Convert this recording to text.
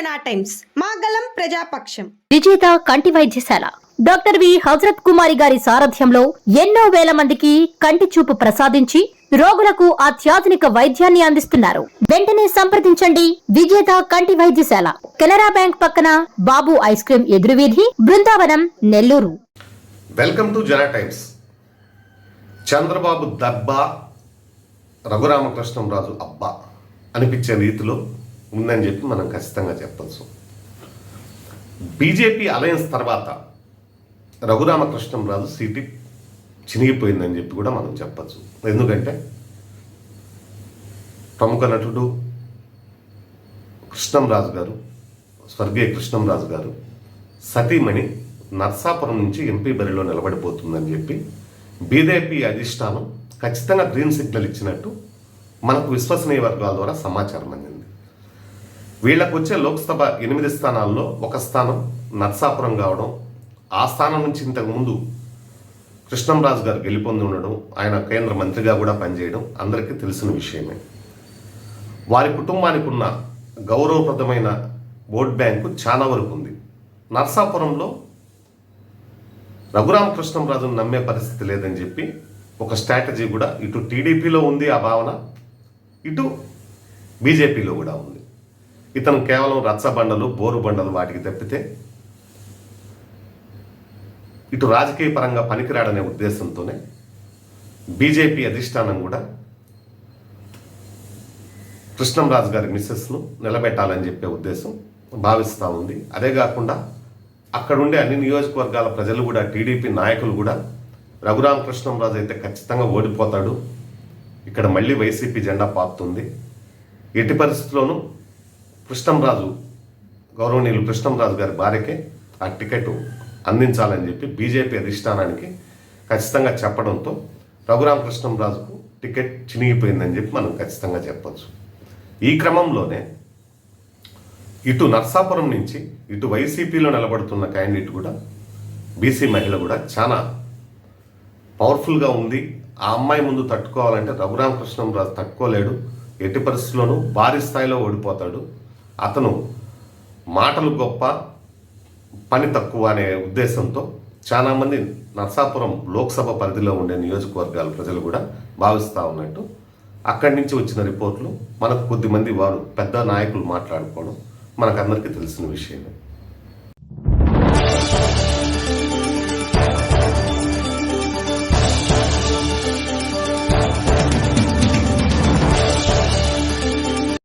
జనా టైమ్స్. మాగలం ప్రజాపక్షం. విజేత కంటి వైద్యశాల. Doctor V. హజరత్ కుమారి గారి సారథ్యంలో ఎన్నో వేల మందికి కంటి చూపు ప్రసాదించి రోగులకు అత్యాధునిక వైద్యాన్ని అందిస్తున్నారు. వెంటనే సంప్రదించండి విజేత కంటి వైద్యశాల. కెనరా బ్యాంక్ పక్కన Babu ice cream ఎదురువీధి Brindavanam Nellore. Welcome to Jana times. Chandrababu దబ్బా Raghuramakrishnamraju అబ్బా అనిపించే రీతిలో ఉందని చెప్పి మనం ఖచ్చితంగా చెప్పచ్చు. బీజేపీ అలయన్స్ తర్వాత రఘురామకృష్ణంరాజు సీటు చినిగిపోయిందని చెప్పి కూడా మనం చెప్పచ్చు. ఎందుకంటే ప్రముఖ నటుడు కృష్ణంరాజు గారు స్వర్గీయ కృష్ణంరాజు గారు సతీమణి నర్సాపురం నుంచి ఎంపీ బరిలో నిలబడిపోతుందని చెప్పి బీజేపీ అధిష్టానం ఖచ్చితంగా గ్రీన్ సిగ్నల్ ఇచ్చినట్టు మనకు విశ్వసనీయ వర్గాల ద్వారా సమాచారం అందింది. వీళ్ళకు వచ్చే లోక్సభ ఎనిమిది స్థానాల్లో ఒక స్థానం నర్సాపురం కావడం ఆ స్థానం నుంచి ఇంతకుముందు కృష్ణంరాజు గారు గెలుపొంది ఉండడం ఆయన కేంద్ర మంత్రిగా కూడా పనిచేయడం అందరికీ తెలిసిన విషయమే. వారి కుటుంబానికి ఉన్న గౌరవప్రదమైన ఓట్ బ్యాంకు చాలా వరకు ఉంది. నర్సాపురంలో రఘురామకృష్ణంరాజును నమ్మే పరిస్థితి లేదని చెప్పి ఒక స్ట్రాటజీ కూడా ఇటు టీడీపీలో ఉంది ఆ భావన ఇటు బీజేపీలో కూడా ఉంది. ఇతను కేవలం రచ్చబండలు బోరు బండలు వాటికి తప్పితే ఇటు రాజకీయ పరంగా పనికిరాడనే ఉద్దేశంతోనే బీజేపీ అధిష్టానం కూడా కృష్ణంరాజు గారి మిస్సెస్ను నిలబెట్టాలని చెప్పే ఉద్దేశం భావిస్తూ ఉంది. అదే కాకుండా అక్కడుండే అన్ని నియోజకవర్గాల ప్రజలు కూడా టీడీపీ నాయకులు కూడా రఘురామ కృష్ణంరాజు అయితే ఖచ్చితంగా ఓడిపోతాడు. ఇక్కడ మళ్ళీ వైసీపీ జెండా పాపుతుంది ఎట్టి పరిస్థితుల్లోనూ కృష్ణంరాజు గౌరవనీయులు కృష్ణంరాజు గారి భార్యకే ఆ టికెట్ అందించాలని చెప్పి బీజేపీ అధిష్టానానికి ఖచ్చితంగా చెప్పడంతో రఘురామ కృష్ణంరాజుకు టికెట్ చినిగిపోయిందని చెప్పి మనం ఖచ్చితంగా చెప్పచ్చు. ఈ క్రమంలోనే ఇటు నర్సాపురం నుంచి ఇటు వైసీపీలో నిలబడుతున్న క్యాండిడేట్ కూడా బీసీ మహిళ కూడా చాలా పవర్ఫుల్గా ఉంది. ఆ అమ్మాయి ముందు తట్టుకోవాలంటే రఘురామకృష్ణంరాజు తట్టుకోలేడు. ఎట్టి పరిస్థితుల్లోనూ భారీ స్థాయిలో ఓడిపోతాడు. అతను మాటలు గొప్ప పని తక్కువ అనే ఉద్దేశంతో చాలామంది నర్సాపురం లోక్సభ పరిధిలో ఉండే నియోజకవర్గాల ప్రజలు కూడా భావిస్తూ ఉన్నట్టు అక్కడి నుంచి వచ్చిన రిపోర్ట్లు మనకు కొద్దిమంది వారు పెద్ద నాయకులు మాట్లాడుకోవడం మనకందరికీ తెలిసిన విషయమే.